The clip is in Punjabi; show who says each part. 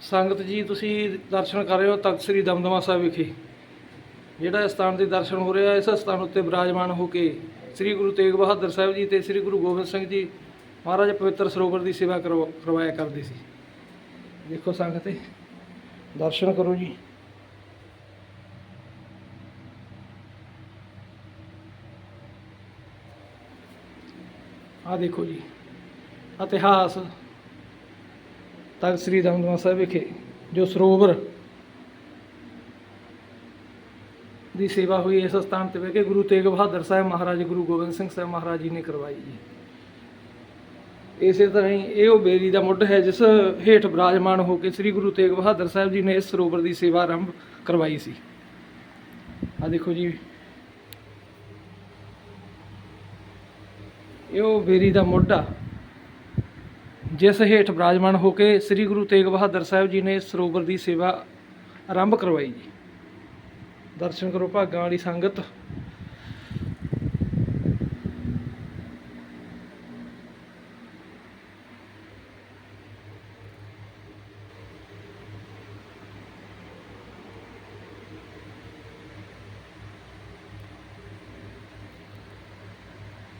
Speaker 1: ਸੰਗਤ ਜੀ, ਤੁਸੀਂ ਦਰਸ਼ਨ ਕਰ ਰਹੇ ਹੋ ਤਖਤ ਸ੍ਰੀ ਦਮਦਮਾ ਸਾਹਿਬ ਵਿਖੇ। ਜਿਹੜਾ ਸਥਾਨ ਦੇ ਦਰਸ਼ਨ ਹੋ ਰਿਹਾ, ਇਸ ਸਥਾਨ ਉੱਤੇ ਬਿਰਾਜਮਾਨ ਹੋ ਕੇ ਸ੍ਰੀ ਗੁਰੂ ਤੇਗ ਬਹਾਦਰ ਸਾਹਿਬ ਜੀ ਤੇ ਸ੍ਰੀ ਗੁਰੂ ਗੋਬਿੰਦ ਸਿੰਘ ਜੀ ਮਹਾਰਾਜ ਪਵਿੱਤਰ ਸਰੋਵਰ ਦੀ ਸੇਵਾ ਕਰਵਾ- ਕਰਵਾਇਆ ਕਰਦੇ ਸੀ। ਦੇਖੋ ਸੰਗਤ, ਦਰਸ਼ਨ ਕਰੋ ਜੀ। ਆ ਦੇਖੋ ਜੀ, ਇਤਿਹਾਸ ਤਖਤ ਸ੍ਰੀ ਦਮਦਮਾ ਸਾਹਿਬ ਵਿਖੇ ਜੋ ਸਰੋਵਰ ਦੀ ਸੇਵਾ ਹੋਈ, ਇਸ ਸਥਾਨ ਤੇ ਬਹਿ ਗੁਰੂ ਤੇਗ ਬਹਾਦਰ ਸਾਹਿਬ ਮਹਾਰਾਜ, ਗੁਰੂ ਗੋਬਿੰਦ ਸਿੰਘ ਸਾਹਿਬ ਮਹਾਰਾਜ ਜੀ ਨੇ ਕਰਵਾਈ ਜੀ। ਇਸੇ ਤਰ੍ਹਾਂ ਹੀ ਇਹ ਉਹ ਬੇਰੀ ਦਾ ਮੁੱਢ ਹੈ, ਜਿਸ ਹੇਠ ਬਰਾਜਮਾਨ ਹੋ ਕੇ ਸ੍ਰੀ ਗੁਰੂ ਤੇਗ ਬਹਾਦਰ ਸਾਹਿਬ ਜੀ ਨੇ ਇਸ ਸਰੋਵਰ ਦੀ ਸੇਵਾ ਆਰੰਭ ਕਰਵਾਈ ਸੀ। ਆ ਦੇਖੋ ਜੀ। ਇਹ ਉਹ ਬੇਰੀ ਦਾ ਮੁੱਢ ਆ। ਜਿਸ ਹੇਠ ਬਿਰਾਜਮਾਨ ਹੋ ਕੇ ਸ੍ਰੀ ਗੁਰੂ ਤੇਗ ਬਹਾਦਰ ਸਾਹਿਬ ਜੀ ਨੇ ਸਰੋਵਰ ਦੀ ਸੇਵਾ ਆਰੰਭ ਕਰਵਾਈ ਜੀ। ਦਰਸ਼ਨ ਕਰੋ ਭਾਗਾਂ ਵਾਲੀ ਸੰਗਤ।